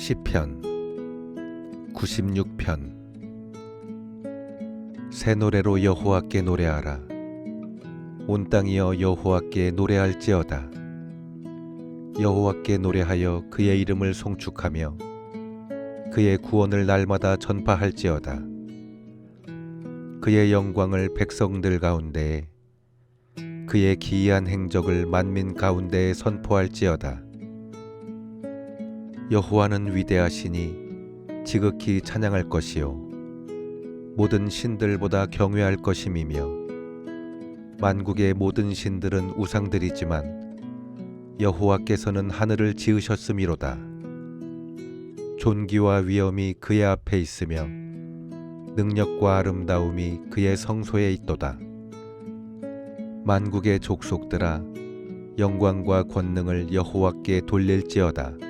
시편 96편. 새 노래로 여호와께 노래하라. 온 땅이여 여호와께 노래할지어다. 여호와께 노래하여 그의 이름을 송축하며 그의 구원을 날마다 전파할지어다. 그의 영광을 백성들 가운데에 그의 기이한 행적을 만민 가운데에 선포할지어다 여호와는 위대하시니 지극히 찬양할 것이요. 모든 신들보다 경외할 것임이며 만국의 모든 신들은 우상들이지만 여호와께서는 하늘을 지으셨음이로다. 존귀와 위엄이 그의 앞에 있으며 능력과 아름다움이 그의 성소에 있도다. 만국의 족속들아 영광과 권능을 여호와께 돌릴지어다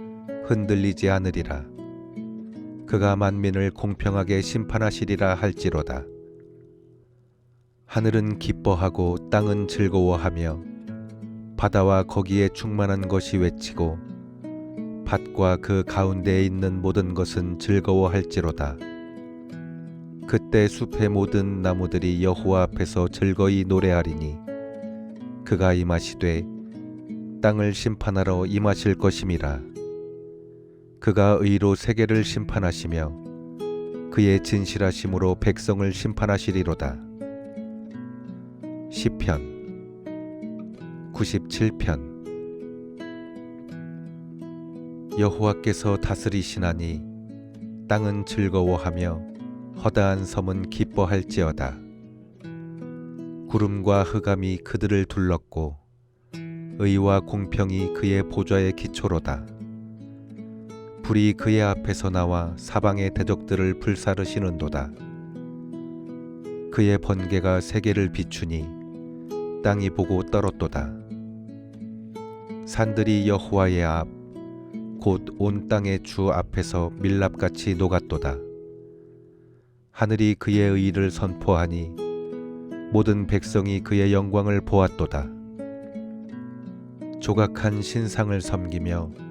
흔들리지 않으리라. 그가 만민을 공평하게 심판하시리라 할지로다. 하늘은 기뻐하고 땅은 즐거워하며 바다와 거기에 충만한 것이 외치고 밭과 그 가운데에 있는 모든 것은 즐거워할지로다. 그때 숲의 모든 나무들이 여호와 앞에서 즐거이 노래하리니 그가 임하시되 땅을 심판하러 임하실 것임이라. 그가 의로 세계를 심판하시며 그의 진실하심으로 백성을 심판하시리로다. 시편 97편 여호와께서 다스리시나니 땅은 즐거워하며 허다한 섬은 기뻐할지어다. 구름과 흑암이 그들을 둘렀고 의와 공평이 그의 보좌의 기초로다. 불이 그의 앞에서 나와 사방의 대적들을 불사르시는도다. 그의 번개가 세계를 비추니 땅이 보고 떨었도다. 산들이 여호와의 앞, 곧 온 땅의 주 앞에서 밀랍같이 녹았도다. 하늘이 그의 의를 선포하니 모든 백성이 그의 영광을 보았도다. 조각한 신상을 섬기며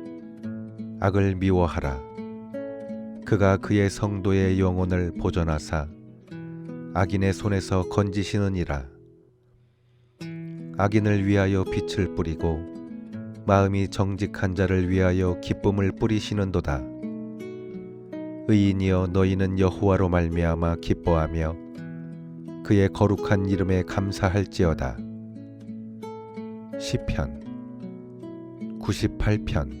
악을 미워하라. 그가 그의 성도의 영혼을 보존하사 악인의 손에서 건지시느니라. 악인을 위하여 빛을 뿌리고 마음이 정직한 자를 위하여 기쁨을 뿌리시는도다. 의인이여 너희는 여호와로 말미암아 기뻐하며 그의 거룩한 이름에 감사할지어다. 시편 98편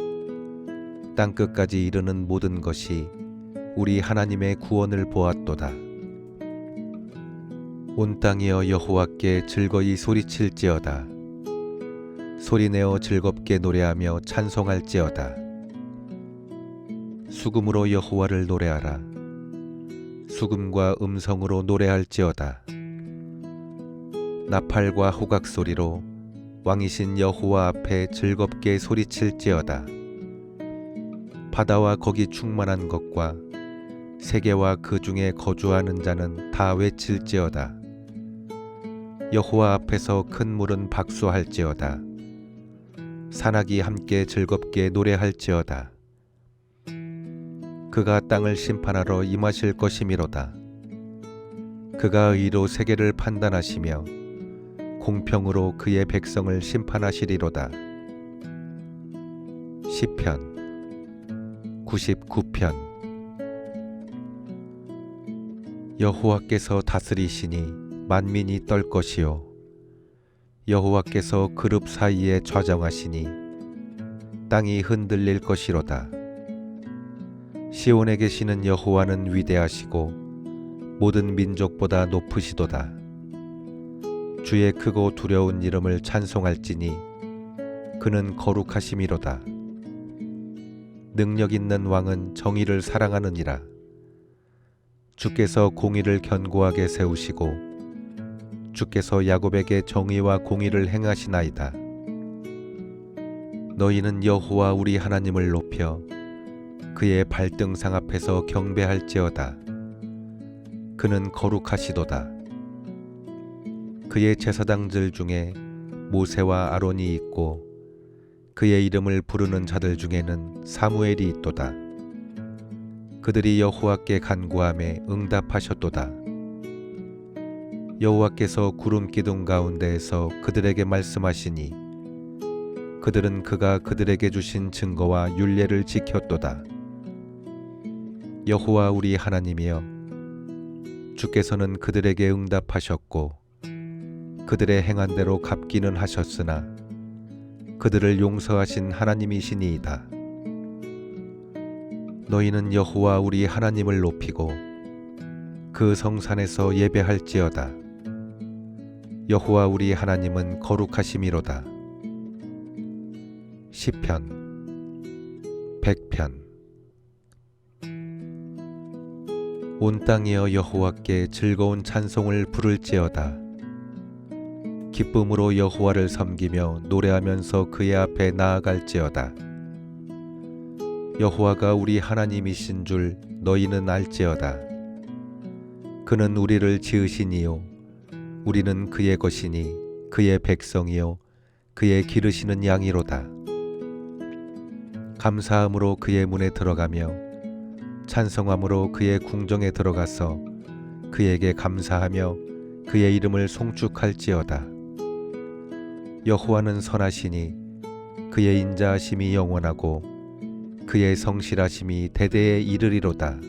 땅 끝까지 이르는 모든 것이 우리 하나님의 구원을 보았도다. 온 땅이여 여호와께 즐거이 소리칠지어다. 소리내어 즐겁게 노래하며 찬송할지어다. 수금으로 여호와를 노래하라. 수금과 음성으로 노래할지어다. 나팔과 호각 소리로 왕이신 여호와 앞에 즐겁게 소리칠지어다. 바다와 거기 충만한 것과 세계와 그 중에 거주하는 자는 다 외칠지어다. 여호와 앞에서 큰 물은 박수할지어다. 산악이 함께 즐겁게 노래할지어다. 그가 땅을 심판하러 임하실 것이미로다. 그가 의로 세계를 판단하시며 공평으로 그의 백성을 심판하시리로다. 시편 99편 여호와께서 다스리시니 만민이 떨 것이요 여호와께서 그룹 사이에 좌정하시니 땅이 흔들릴 것이로다. 시온에 계시는 여호와는 위대하시고 모든 민족보다 높으시도다. 주의 크고 두려운 이름을 찬송할지니 그는 거룩하심이로다. 능력 있는 왕은 정의를 사랑하느니라. 주께서 공의를 견고하게 세우시고 주께서 야곱에게 정의와 공의를 행하시나이다. 너희는 여호와 우리 하나님을 높여 그의 발등상 앞에서 경배할지어다. 그는 거룩하시도다. 그의 제사장들 중에 모세와 아론이 있고 그의 이름을 부르는 자들 중에는 사무엘이 있도다. 그들이 여호와께 간구함에 응답하셨도다. 여호와께서 구름 기둥 가운데에서 그들에게 말씀하시니 그들은 그가 그들에게 주신 증거와 율례를 지켰도다. 여호와 우리 하나님이여 주께서는 그들에게 응답하셨고 그들의 행한 대로 갚기는 하셨으나 그들을 용서하신 하나님이시니이다. 너희는 여호와 우리 하나님을 높이고 그 성산에서 예배할지어다. 여호와 우리 하나님은 거룩하심이로다. 시편 100편 온 땅이여 여호와께 즐거운 찬송을 부를지어다. 기쁨으로 여호와를 섬기며 노래하면서 그의 앞에 나아갈지어다. 여호와가 우리 하나님이신 줄 너희는 알지어다. 그는 우리를 지으시니요 우리는 그의 것이니 그의 백성이요 그의 기르시는 양이로다. 감사함으로 그의 문에 들어가며 찬성함으로 그의 궁정에 들어가서 그에게 감사하며 그의 이름을 송축할지어다. 여호와는 선하시니 그의 인자하심이 영원하고 그의 성실하심이 대대에 이르리로다.